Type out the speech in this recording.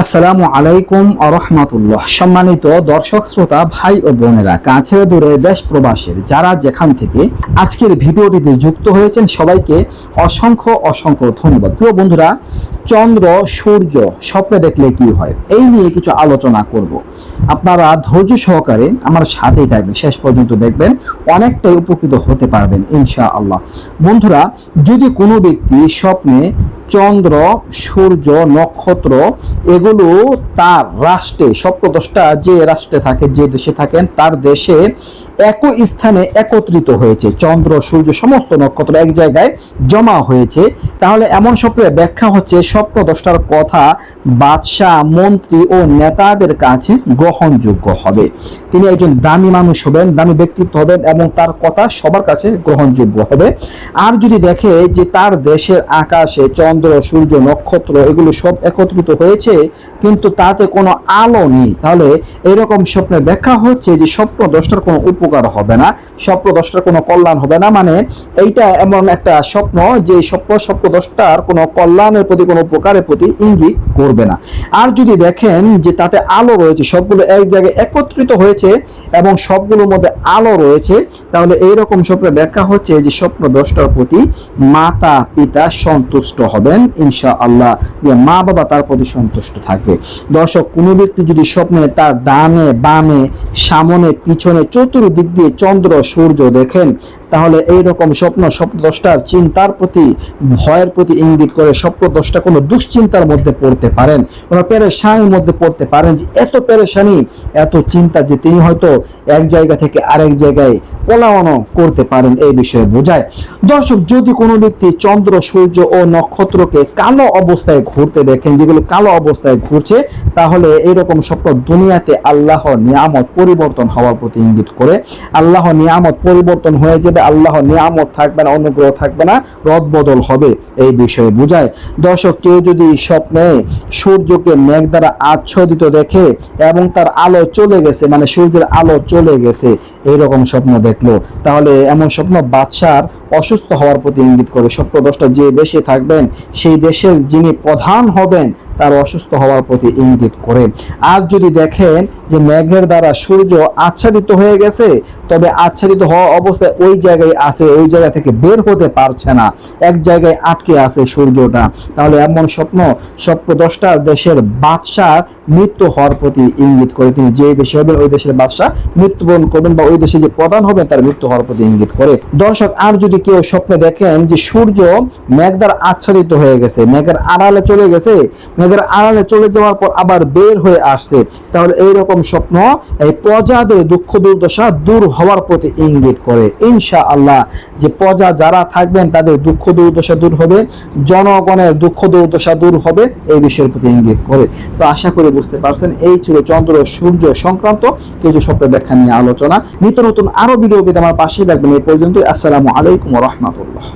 আসসালামু আলাইকুম আরহামাতুল্লাহ সম্মানিত দর্শক, শ্রোতা, ভাই ও বোনেরা, কাছে দূরে দেশ প্রবাসের, যারা যেখান থেকে আজকের ভিডিওটিতে যুক্ত হয়েছেন, সবাইকে অসংখ্য অসংখ্য ধন্যবাদ। প্রিয় বন্ধুরা, চন্দ্র, সূর্য, স্বপ্নে দেখলে কি হয়? এই নিয়ে কিছু আলোচনা করব। আপনারা ধৈর্য সহকারে আমার সাথেই থাকবেন, শেষ পর্যন্ত দেখবেন, অনেকটাই উপকৃত হতে পারবেন ইনশা আল্লাহ বন্ধুরা, যদি কোনো ব্যক্তি স্বপ্নে চন্দ্র, সূর্য, নক্ষত্র, এগুলো তার রাষ্ট্রে সপ্তদশটা যে রাষ্ট্রে থাকে, যে দেশে থাকেন, তার দেশে একই স্থানে একত্রিত হয়েছে। চন্দ্র, সূর্য, সমস্ত নক্ষত্র এক জায়গায় জমা হয়েছে। তাহলে এমন স্বপ্নের ব্যাখ্যা হচ্ছে স্বপ্ন দশটার কথা বাদশাহ, মন্ত্রী ও নেতাদের কাছে গ্রহণযোগ্য হবে। তিনি একজন দামি মানুষ হবেন, দামি ব্যক্তিত্ব হবেন এবং তার কথা সবার কাছে গ্রহণযোগ্য হবে। আর যদি দেখে যে তার দেশের আকাশে চন্দ্র, সূর্য, নক্ষত্র এগুলো সব একত্রিত হয়েছে, কিন্তু তাতে কোনো আলো নেই, তাহলে এরকম স্বপ্নের ব্যাখ্যা হচ্ছে যে স্বপ্ন দশটার কোনো উপকার হবে না, স্বপ্ন দশটার কোনো কল্যাণ হবে না। মানে এইটা এমন একটা স্বপ্ন যে স্বপ্ন স্বপ্ন দশটার কোনো কল্যাণের প্রতি, কোনো উপকারের প্রতি ইঙ্গিত করবে না। আর যদি দেখেন যে তাতে আলো রয়েছে, সবগুলো এক জায়গায় একত্রিত হয়েছে এবং সবগুলোর মধ্যে আলো রয়েছে, তাহলে এইরকম স্বপ্নের ব্যাখ্যা হচ্ছে যে স্বপ্ন দশটার প্রতি মাতা পিতা সন্তুষ্ট হবেন ইনশা আল্লাহ যে মা বাবা তার প্রতি সন্তুষ্ট থাকবে। দর্শক, কোনো ব্যক্তি যদি স্বপ্নে তার ডানে, বামে, সামনে, পিছনে, চতুর্দিক দিয়ে চন্দ্র, সূর্য দেখেন তাহলে এই রকম স্বপ্ন স্বপ্ন দশটার চিন্তার প্রতি, ভয়ের প্রতি ইঙ্গিত করে স্বপ্ন দশটা কোনো দুশ্চিন্তার মধ্যে পড়তে পারেন। কোনো পেরেশানির মধ্যে পড়তে পারেন যে, এত পেরেশানি, এত চিন্তা যে, তিনি হয়তো এক জায়গা থেকে আরেক জায়গায় পলায়নও করতে পারেন এই বিষয়ে বোঝায়। দর্শক, যদি কোনো ব্যক্তি চন্দ্র, সূর্য ও নক্ষত্রকে কালো অবস্থায় ঘুরতে দেখেন, যেগুলো কালো অবস্থায় ঘুরছে, তাহলে এরকম স্বপ্ন দুনিয়াতে আল্লাহ নিয়ামত পরিবর্তন হওয়ার প্রতি ইঙ্গিত করে। আল্লাহ নিয়ামত পরিবর্তন হয়ে যাবে, আল্লাহ নিয়ামত থাকবে না, অনুগ্রহ থাকবে না রদ বদল হবে এই বিষয়ে বোঝায়। দর্শক, কেউ যদি স্বপ্নে সূর্যকে মেঘ দ্বারা আচ্ছাদিত দেখে এবং তার আলো চলে গেছে মানে সূর্যের আলো চলে গেছে এইরকম স্বপ্ন দেখল। তাহলে এমন স্বপ্ন বাদশার অসুস্থ হওয়ার প্রতি ইঙ্গিত করে স্বপ্ন দশটা, যে দেশে থাকবেন, সেই দেশের যিনি প্রধান হবেন, তার অসুস্থ হওয়ার প্রতি ইঙ্গিত করে। আর যদি দেখেন যে মেঘের দ্বারা সূর্য আচ্ছাদিত হয়ে গেছে, তবে আচ্ছাদিত হওয়া অবস্থায় ওই জায়গায় আছে, ওই জায়গা থেকে বের হতে পারছে না। এক জায়গায় আটকে আছে সূর্যটা। তাহলে এমন স্বপ্ন স্বপ্ন দশটা দেশের বাদশার মৃত্যু হওয়ার প্রতি ইঙ্গিত করে। তিনি যে দেশে হবেন, ওই দেশের বাদশাহ মৃত্যুবরণ করবেন বা ওই দেশে যে প্রধান হবেন তার মৃত্যু হওয়ার প্রতি ইঙ্গিত করে। দর্শক, আর যদি কেউ স্বপ্নে দেখেন যে সূর্য মেঘ দ্বারা আচ্ছাদিত হয়ে গেছে, মেঘের আড়ালে চলে গেছে, মেঘের আড়ালে চলে যাওয়ার পর আবার বের হয়ে আসছে, তাহলে এইরকম স্বপ্ন, এই প্রজাদের দুঃখ দুর্দশা দূর হওয়ার প্রতি ইঙ্গিত করে। ইনশা আল্লাহ যে প্রজা যারা থাকবেন, তাদের দুঃখ দুর্দশা দূর হবে, জনগণের দুঃখ দুর্দশা দূর হবে, এই বিষয়ের প্রতি ইঙ্গিত করে। তো আশা করি বুঝতে পারছেন, এই ছিল চন্দ্র সূর্য সংক্রান্ত কিছু স্বপ্নের ব্যাখ্যা নিয়ে আলোচনা। নিত্য নতুন আরও ভিডিও পেতে আমার পাশেই থাকবেন। এই পর্যন্ত আসসালামু আলাইকুম রহমতুল্লাহ।